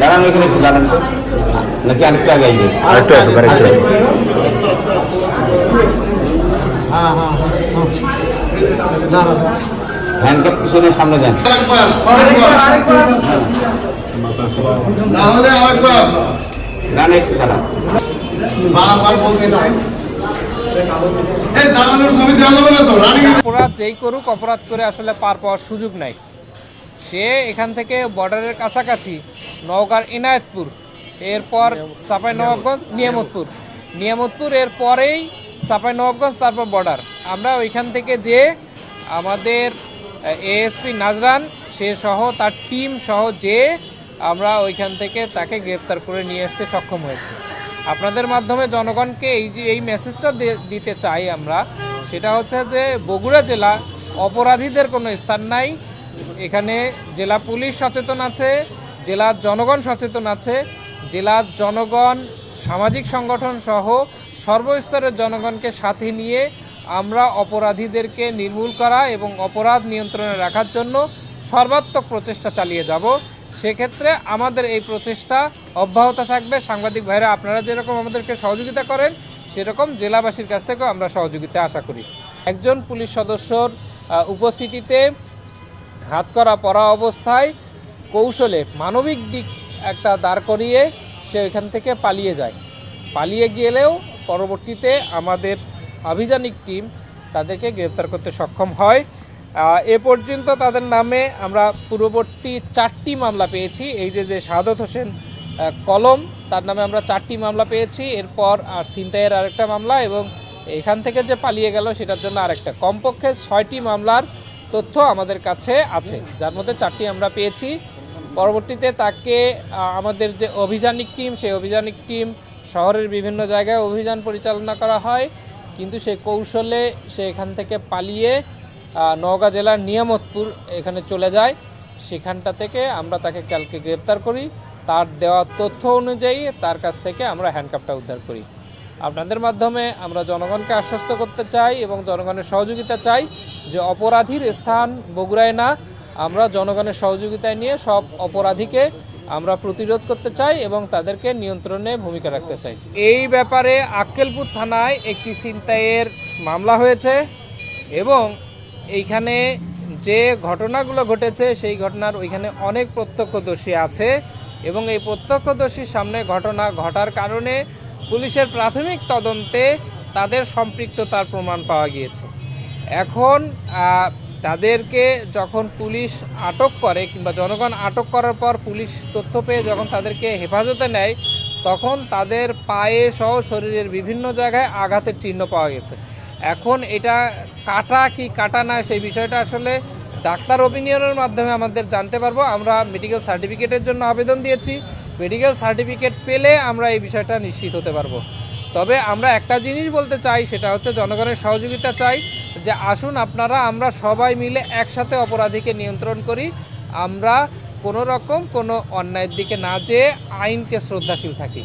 দাঁড়ান ওইখানে একটু দাঁড়ান তো। নাকি আরেকটু আগে আসবে আরেকটু আসুক, আরেকটু আসুক। দাঁড়ান হ্যান্ডকাপ পিছনে সামনে দেন তাহলে আরেকবার। দাঁড়ান একটু দাঁড়ান। বারবার বলতে নাই অপরাধ যেই করুক অপরাধ করে আসলে পার পাওয়ার সুযোগ নাই। সে এখান থেকে বর্ডারের কাছাকাছি নওগাঁর ইনায়তপুর এরপর চাপাই নবাবগঞ্জ নিয়ামতপুর। নিয়ামতপুর এর পরেই চাপাই নবাবগঞ্জ তারপর বর্ডার আমরা ওইখান থেকে যে আমাদের এএসপি নাজরান সে সহ তার টিম সহ যে আমরা ওইখান থেকে তাকে গ্রেপ্তার করে নিয়ে আসতে সক্ষম হয়েছি। আপনাদের মাধ্যমে জনগণকে এই যে, এই মেসেজটা দিতে চাই আমরা, সেটা হচ্ছে যে বগুড়া জেলা অপরাধীদের কোনো স্থান নাই। এখানে জেলা পুলিশ সচেতন আছে জেলার জনগণ সচেতন আছে জেলার জনগণ, সামাজিক সংগঠন সহ সর্বস্তরের জনগণকে সাথে নিয়ে আমরা অপরাধীদেরকে নির্মূল করা এবং অপরাধ নিয়ন্ত্রণে রাখার জন্য সর্বাত্মক প্রচেষ্টা চালিয়ে যাব। সেক্ষেত্রে আমাদের এই প্রচেষ্টা অব্যাহত থাকবে। সাংবাদিক ভাইরা, আপনারা যেরকম আমাদেরকে সহযোগিতা করেন, সেরকম জেলাবাসীর কাছ থেকেও আমরা সহযোগিতা আশা করি। একজন পুলিশ সদস্যর উপস্থিতিতে হাত করা পড়া অবস্থায় কৌশলে মানবিক দিক একটা দাঁড় করিয়ে সে ওইখান থেকে পালিয়ে যায়। পালিয়ে গেলেও পরবর্তীতে আমাদের আভিযানিক টিম তাদেরকে গ্রেপ্তার করতে সক্ষম হয়। এ পর্যন্ত তাদের নামে আমরা পূর্ববর্তী চারটি মামলা পেয়েছি। এই যে যে শাহাদত হোসেন কলম, তার নামে আমরা চারটি মামলা পেয়েছি। এরপর আর ছিনতাইয়ের আরেকটা মামলা এবং এখান থেকে যে পালিয়ে গেল সেটার জন্য আরেকটা। কমপক্ষে ছয়টি মামলার তথ্য আমাদের কাছে আছে, যার মধ্যে চারটি আমরা পেয়েছি। পরবর্তীতে তাকে আমাদের যে অভিযানিক টিম, সেই অভিযানিক টিম শহরের বিভিন্ন জায়গায় অভিযান পরিচালনা করা হয়। কিন্তু সে কৌশলে সে এখান থেকে পালিয়ে নওগাঁ জেলার নিয়ামতপুর এখানে চলে যায়। সেখানটা থেকে আমরা তাকে কালকে গ্রেপ্তার করি। তার দেওয়া তথ্য অনুযায়ী তার কাছ থেকে আমরা হ্যান্ডকাপটা উদ্ধার করি। আপনাদের মাধ্যমে আমরা জনগণকে আশ্বস্ত করতে চাই এবং জনগণের সহযোগিতা চাই যে অপরাধীর স্থান বগুড়ায় না। আমরা জনগণের সহযোগিতায় নিয়ে সব অপরাধীকে আমরা প্রতিরোধ করতে চাই এবং তাদেরকে নিয়ন্ত্রণে ভূমিকা রাখতে চাই। এই ব্যাপারে আক্কেলপুর থানায় একটি ছিনতাইয়ের মামলা হয়েছে এবং এইখানে যে ঘটনাগুলো ঘটেছে, সেই ঘটনার ওইখানে অনেক প্রত্যক্ষদর্শী আছে এবং এই প্রত্যক্ষদর্শীর সামনে ঘটনা ঘটার কারণে পুলিশের প্রাথমিক তদন্তে তাদের সম্পৃক্ততার প্রমাণ পাওয়া গিয়েছে। এখন তাদেরকে যখন পুলিশ আটক করে কিংবা জনগণ আটক করার পর পুলিশ তথ্য পেয়ে যখন তাদেরকে হেফাজতে নেয়, তখন তাদের পায়ে সহ শরীরের বিভিন্ন জায়গায় আঘাতের চিহ্ন পাওয়া গেছে। এখন এটা কাটা কি কাটা না, সেই বিষয়টা আসলে ডাক্তার ওপিনিয়নের মাধ্যমে আমাদের জানতে পারব। আমরা মেডিকেল সার্টিফিকেটের জন্য আবেদন দিয়েছি। মেডিকেল সার্টিফিকেট পেলে আমরা এই বিষয়টা নিশ্চিত হতে পারব। তবে আমরা একটা জিনিস বলতে চাই, সেটা হচ্ছে জনগণের সহযোগিতা চাই, যে আসুন আপনারা, আমরা সবাই মিলে একসাথে অপরাধীকে নিয়ন্ত্রণ করি। আমরা কোনো রকম কোনো অন্যায়ের দিকে না যেয়ে আইনকে শ্রদ্ধাশীল থাকি।